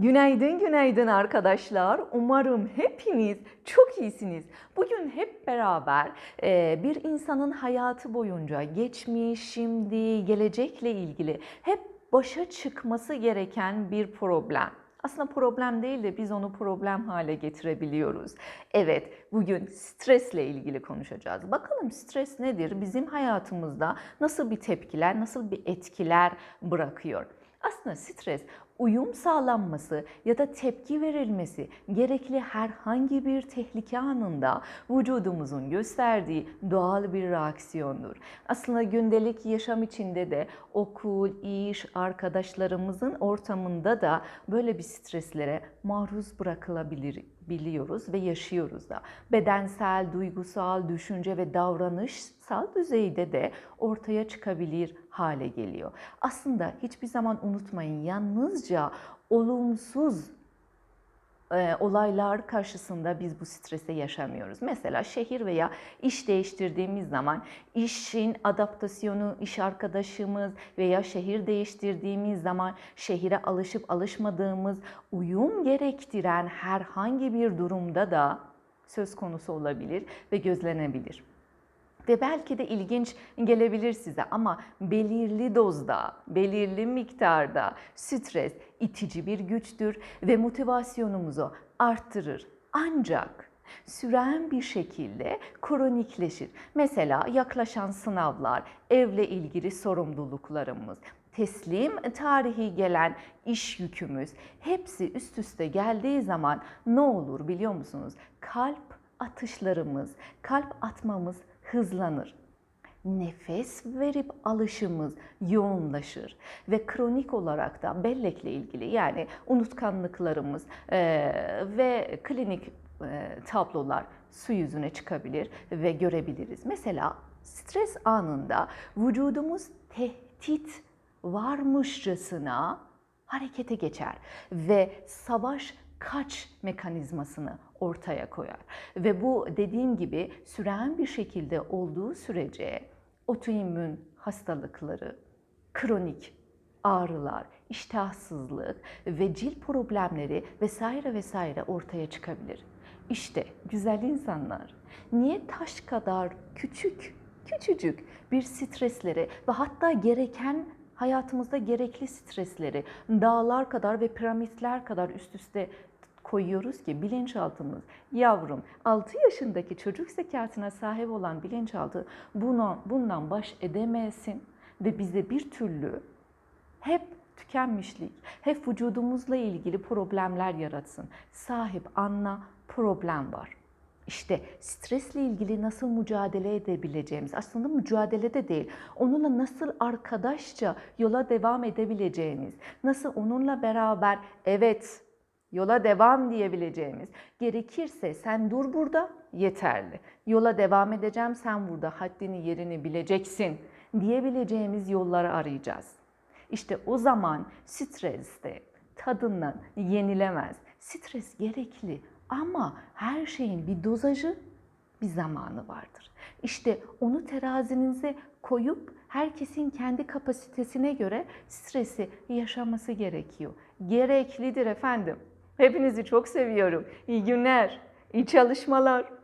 Günaydın, günaydın arkadaşlar. Umarım hepiniz çok iyisiniz. Bugün hep beraber e, bir insanın hayatı boyunca geçmiş, şimdi, gelecekle ilgili hep başa çıkması gereken bir problem. Aslında problem değil de biz onu problem hale getirebiliyoruz. Evet, bugün stresle ilgili konuşacağız. Bakalım stres nedir? Bizim hayatımızda nasıl bir tepkiler, nasıl bir etkiler bırakıyor? Aslında stres uyum sağlanması ya da tepki verilmesi gerekli herhangi bir tehlike anında vücudumuzun gösterdiği doğal bir reaksiyondur. Aslında gündelik yaşam içinde de okul, iş, arkadaşlarımızın ortamında da böyle bir streslere maruz bırakılabilir biliyoruz ve yaşıyoruz da. Bedensel, duygusal, düşünce ve davranışsal düzeyde de ortaya çıkabilir hale geliyor. Aslında hiçbir zaman unutmayın yalnızca olumsuz e, olaylar karşısında biz bu strese yaşamıyoruz. Mesela şehir veya iş değiştirdiğimiz zaman işin adaptasyonu, iş arkadaşımız veya şehir değiştirdiğimiz zaman şehire alışıp alışmadığımız uyum gerektiren herhangi bir durumda da söz konusu olabilir ve gözlenebilir. Ve belki de ilginç gelebilir size ama belirli dozda, belirli miktarda stres itici bir güçtür ve motivasyonumuzu arttırır. Ancak süren bir şekilde kronikleşir. Mesela yaklaşan sınavlar, evle ilgili sorumluluklarımız, teslim tarihi gelen iş yükümüz hepsi üst üste geldiği zaman ne olur biliyor musunuz? Kalp atışlarımız, kalp atmamız hızlanır. Nefes verip alışımız yoğunlaşır ve kronik olarak da bellekle ilgili yani unutkanlıklarımız ve klinik tablolar su yüzüne çıkabilir ve görebiliriz. Mesela stres anında vücudumuz tehdit varmışçasına harekete geçer ve savaş kaç mekanizmasını ortaya koyar. Ve bu dediğim gibi süren bir şekilde olduğu sürece otoimmün hastalıkları, kronik ağrılar, iştahsızlık ve cilt problemleri vesaire vesaire ortaya çıkabilir. İşte güzel insanlar niye taş kadar küçük, küçücük bir stresleri ve hatta gereken hayatımızda gerekli stresleri dağlar kadar ve piramitler kadar üst üste koyuyoruz ki bilinçaltımız yavrum 6 yaşındaki çocuk zekasına sahip olan bilinçaltı buna, bundan baş edemesin ve bize bir türlü hep tükenmişlik, hep vücudumuzla ilgili problemler yaratsın. Sahip anla problem var. İşte stresle ilgili nasıl mücadele edebileceğimiz, aslında mücadele de değil, onunla nasıl arkadaşça yola devam edebileceğimiz, nasıl onunla beraber evet yola devam diyebileceğimiz, gerekirse sen dur burada yeterli, yola devam edeceğim sen burada haddini yerini bileceksin diyebileceğimiz yolları arayacağız. İşte o zaman stres de tadından yenilemez. Stres gerekli ama her şeyin bir dozajı, bir zamanı vardır. İşte onu terazinize koyup herkesin kendi kapasitesine göre stresi yaşaması gerekiyor. Gereklidir efendim. Hepinizi çok seviyorum. İyi günler, iyi çalışmalar.